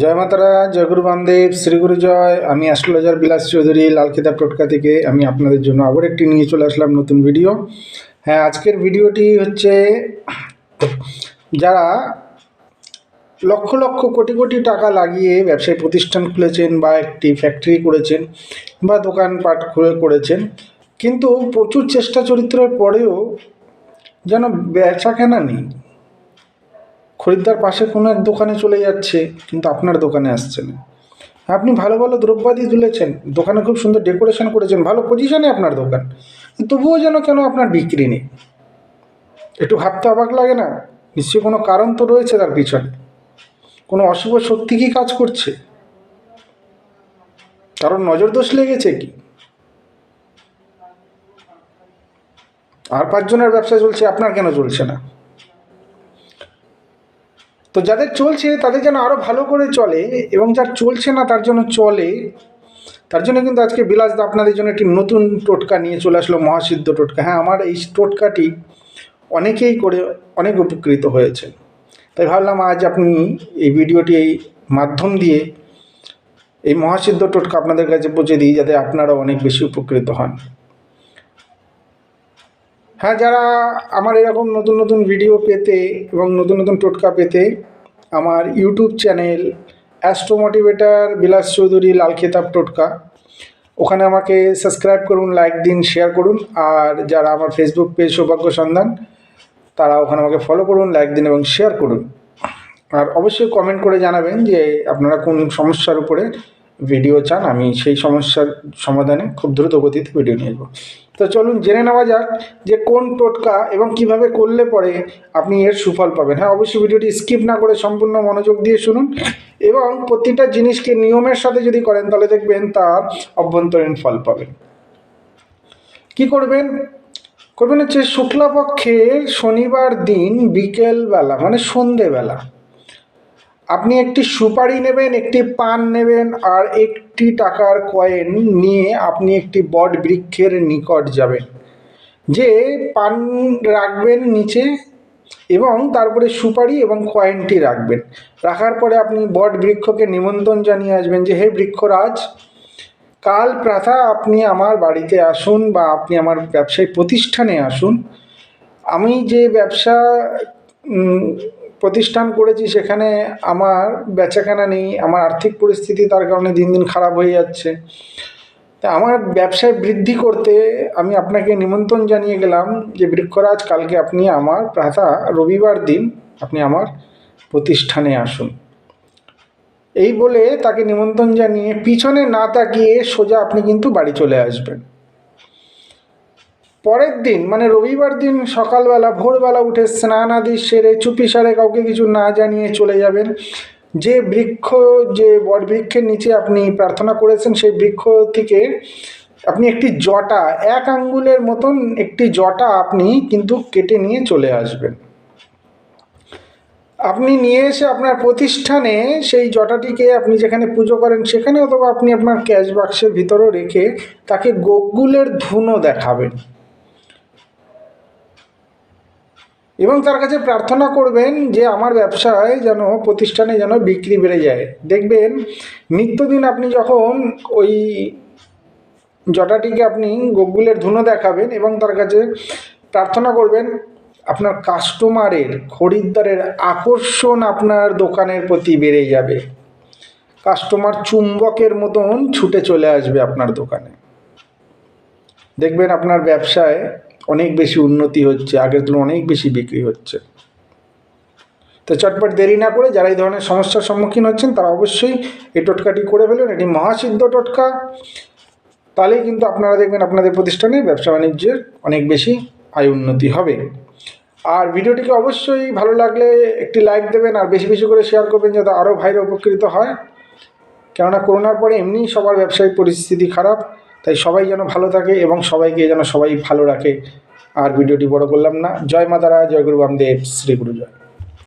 জয় মাতারা জয় গুরু বামদেব, শ্রী গুরু জয়। আমি অ্যাস্ট্রোলজার বিলাস চৌধুরী, লাল খেতাব টোটকা থেকে আমি আপনাদের জন্য আবার একটি নিয়ে চলে আসলাম নতুন ভিডিও। হ্যাঁ আজকের ভিডিওটি হচ্ছে, যারা লক্ষ লক্ষ কোটি কোটি টাকা লাগিয়ে ব্যবসায়ী প্রতিষ্ঠান খুলেছেন বা একটি ফ্যাক্টরি করেছেন বা দোকানপাট খুলে করেছেন, কিন্তু প্রচুর চেষ্টা চরিত্রের পরেও যেন বেচা কেনা নেই। খরিদ্দার পাশে কোনো এক দোকানে চলে যাচ্ছে, কিন্তু আপনার দোকানে আসছে না। আপনি ভালো ভালো দ্রব্যাদি তুলেছেন, দোকানে খুব সুন্দর ডেকোরেশন করেছেন, ভালো পজিশনে আপনার দোকান। তবুও যেন কেন আপনার বিক্রি নেই? একটু ভাবতে অবাক লাগে না? নিশ্চয়ই কোনো কারণ তো রয়েছে তার পিছনে। কোনো অশুভ শক্তি কি কাজ করছে? কারণ নজর দোষ লেগেছে কি? আর পাঁচজনের ব্যবসা চলছে, আপনার কেন চলছে না? তো যাদের চলছে, তাদের যেন আরও ভালো করে চলে এবং যার চলছে না, তার জন্য চলে। তার জন্য কিন্তু আজকে বিলাস দা আপনাদের জন্য একটি নতুন টোটকা নিয়ে চলে আসলো, মহাসিদ্ধ টোটকা। হ্যাঁ আমার এই টোটকাটি অনেকেই করে, অনেক উপকৃত হয়েছে। তাই ভাবলাম আজ আপনি এই ভিডিওটি এই মাধ্যম দিয়ে এই মহাসিদ্ধ টোটকা আপনাদের কাছে পৌঁছে দিই, যাতে আপনারা অনেক বেশি উপকৃত হন। হ্যাঁ যারা আমার এরকম নতুন নতুন ভিডিও পেতে এবং নতুন নতুন টোটকা পেতে, আমার ইউটিউব চ্যানেল অ্যাস্ট্রো মোটিভেটার বিলাস চৌধুরী লাল খেতাব টোটকা। ওখানে আমাকে সাবস্ক্রাইব করুন লাইক দিন শেয়ার করুন, আর যারা আমার ফেসবুক পেজ সৌভাগ্য সন্ধান তারা ওখানে আমাকে ফলো করুন লাইক দিন এবং শেয়ার করুন। আর অবশ্যই কমেন্ট করে জানাবেন যে আপনারা কোন সমস্যার উপরে ভিডিও চান, আমি সেই সমস্যার সমাধানে খুব দ্রুত গতিতে ভিডিও নিয়ে আসব তো চলুন জেনে নেওয়া যাক যে কোন টোটকা এবং কীভাবে করলে পরে আপনি এর সুফল পাবেন। হ্যাঁ অবশ্যই ভিডিওটি স্কিপ না করে সম্পূর্ণ মনোযোগ দিয়ে শুনুন এবং প্রতিটা জিনিসকে নিয়মের সাথে যদি করেন, তাহলে দেখবেন তার অভ্যন্তরীণ ফল পাবেন। কি করবেন? করবেন হচ্ছে শুক্লাপক্ষের শনিবার দিন বিকেলবেলা মানে সন্ধেবেলা। আপনি একটি সুপারি নেবেন, একটি পান নেবেন আর একটি টাকার কয়েন নিয়ে আপনি একটি বট বৃক্ষের নিকট যাবেন। যে পান রাখবেন নিচে এবং তারপরে সুপারি এবং কয়েনটি রাখবেন। রাখার পরে আপনি বট বৃক্ষকে নিমন্ত্রণ জানিয়ে আসবেন যে, হে বৃক্ষরাজ, কাল প্রাথা আপনি আমার বাড়িতে আসুন বা আপনি আমার ব্যবসায়ী প্রতিষ্ঠানে আসুন। আমি যে ব্যবসা প্রতিষ্ঠান করেছি সেখানে আমার বেচাকেনা নেই, আমার আর্থিক পরিস্থিতি তার কারণে দিন দিন খারাপ হয়ে যাচ্ছে। তা আমার ব্যবসায় বৃদ্ধি করতে আমি আপনাকে নিমন্ত্রণ জানিয়ে গেলাম যে বৃক্ষরাজ, কালকে আপনি আমার প্রাতা রবিবার দিন আপনি আমার প্রতিষ্ঠানে আসুন। এই বলে তাকে নিমন্ত্রণ জানিয়ে পিছনে না তাকিয়ে সোজা আপনি কিন্তু বাড়ি চলে আসবেন। পরের দিন মানে রবিবার দিন সকালবেলা, ভোরবেলা উঠে স্নান আদি সেরে চুপি সারে কাউকে কিছু না জানিয়ে চলে যাবেন। যে বৃক্ষ, যে বট বৃক্ষের নিচে আপনি প্রার্থনা করেছেন, সেই বৃক্ষ থেকে আপনি একটি জটা, এক আঙ্গুলের মতন একটি জটা আপনি কিন্তু কেটে নিয়ে চলে আসবেন। আপনি নিয়ে এসে আপনার প্রতিষ্ঠানে সেই জটাটিকে আপনি যেখানে পুজো করেন, সেখানে অথবা আপনি আপনার ক্যাশ বাক্সের ভিতরেও রেখে তাকে গোকুলের ধুনো দেখাবেন। এবং তার কাছে প্রার্থনা করবেন যে আমার ব্যবসায় যেন প্রতিষ্ঠানে যেন বিক্রি বেড়ে যায়। দেখবেন, নিত্যদিন আপনি যখন ওই জটাটিকে আপনি গোকুলের ধুনো দেখাবেন এবং তার কাছে প্রার্থনা করবেন, আপনার কাস্টমারের, খরিদ্দারের আকর্ষণ আপনার দোকানের প্রতি বেড়ে যাবে। কাস্টমার চুম্বকের মতন ছুটে চলে আসবে আপনার দোকানে। দেখবেন আপনার ব্যবসায় অনেক বেশি উন্নতি হচ্ছে, আগের তুলনায় অনেক বেশি বিক্রি হচ্ছে। তো চটপট দেরি না করে যারা এই ধরনের সমস্যার সম্মুখীন হচ্ছেন, তারা অবশ্যই এই টোটকাটি করে ফেলুন। এটি মহাসিদ্ধ টোটকা। তাহলেই কিন্তু আপনারা দেখবেন আপনাদের প্রতিষ্ঠানে ব্যবসা বাণিজ্যের অনেক বেশি আয় উন্নতি হবে। আর ভিডিওটিকে অবশ্যই ভালো লাগলে একটি লাইক দেবেন আর বেশি বেশি করে শেয়ার করবেন যাতে আরও ভাইরা উপকৃত হয়। কেননা করোনার পরে এমনিই সবার ব্যবসায়িক পরিস্থিতি খারাপ। তাই সবাই যেন ভালো থাকে এবং সবাইকে যেন সবাই ভালো রাখে। আর ভিডিওটি বড় করলাম না। জয় মাতারা জয় গুরু বামদেব, শ্রী গুরু জয়